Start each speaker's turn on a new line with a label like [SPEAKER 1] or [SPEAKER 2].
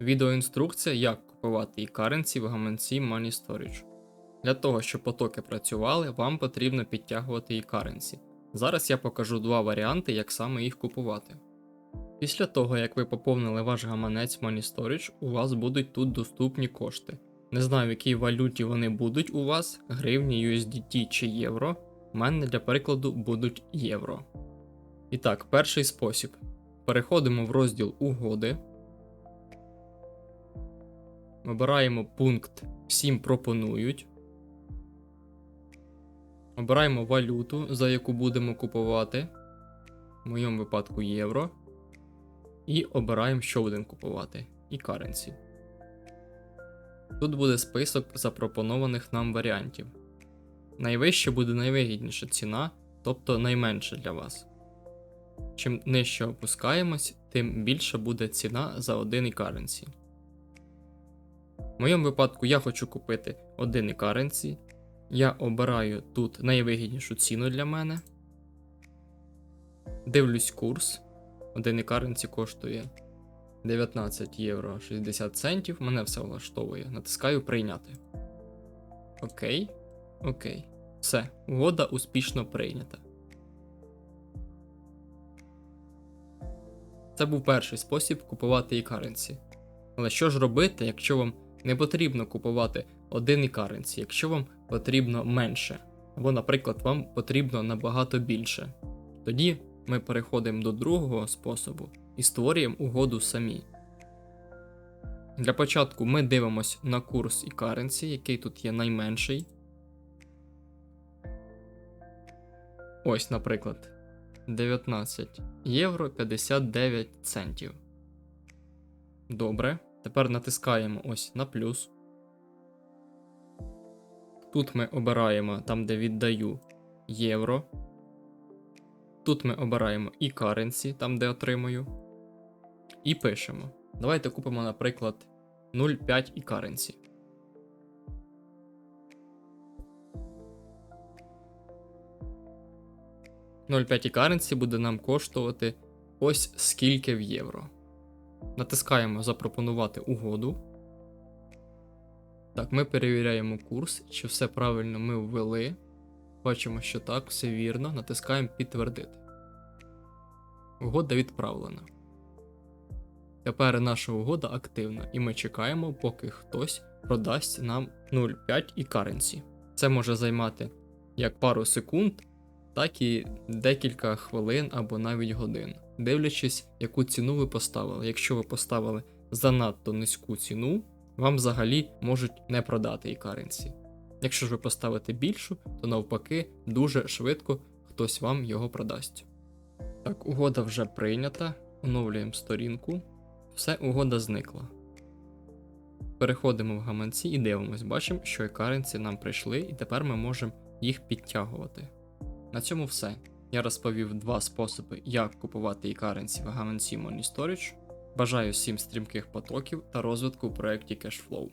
[SPEAKER 1] Відеоінструкція, як купувати e-currency в гаманці Money Storage. Для того, щоб потоки працювали, вам потрібно підтягувати e-currency. Зараз я покажу два варіанти, як саме їх купувати. Після того, як ви поповнили ваш гаманець Money Storage, у вас будуть тут доступні кошти. Не знаю, в якій валюті вони будуть у вас, гривні, USDT чи євро. У мене для прикладу будуть євро. І так, перший спосіб. Переходимо в розділ угоди. Обираємо пункт Всім пропонують. Обираємо валюту, за яку будемо купувати. В моєму випадку євро. І обираємо, що будемо купувати. І currency. Тут буде список запропонованих нам варіантів. Найвище буде найвигідніша ціна, тобто найменше для вас. Чим нижче опускаємось, тим більша буде ціна за один e-currency. В моєму випадку я хочу купити один e-currency. Я обираю тут найвигіднішу ціну для мене. Дивлюсь курс. Один e-currency коштує 19 євро 60 центів. Мене все влаштовує. Натискаю прийняти. Окей. Окей. Все, угода успішно прийнята. Це був перший спосіб купувати e-currency. Але що ж робити, якщо вам не потрібно купувати один e-currency, якщо вам потрібно менше, або, наприклад, вам потрібно набагато більше? Тоді ми переходимо до другого способу і створюємо угоду самі. Для початку ми дивимося на курс e-currency, який тут є найменший. Ось, наприклад, 19 євро 59 центів. Добре. Тепер натискаємо ось на плюс. Тут ми обираємо там, де віддаю євро. Тут ми обираємо і currency, там де отримую. І пишемо. Давайте купимо, наприклад, 0,5 і currency. .5 і currency буде нам коштувати ось скільки в євро. Натискаємо Запропонувати угоду. Так, ми перевіряємо курс, чи все правильно ми ввели. Бачимо, що так, все вірно. Натискаємо Підтвердити. Угода відправлена. Тепер наша угода активна, і ми чекаємо, поки хтось продасть нам 0,5 і currency. Це може займати як пару секунд, так і декілька хвилин або навіть годин, дивлячись, яку ціну ви поставили. Якщо ви поставили занадто низьку ціну, вам взагалі можуть не продати і currency. Якщо ж ви поставите більшу, то навпаки дуже швидко хтось вам його продасть. Так, угода вже прийнята. Оновлюємо сторінку. Все, угода зникла. Переходимо в гаманці і дивимось, бачимо, що e-currency нам прийшли, і тепер ми можемо їх підтягувати. На цьому все. Я розповів два способи, як купувати e-currency в гаманці Money Storage. Бажаю всім стрімких потоків та розвитку у проєкті Cashflow.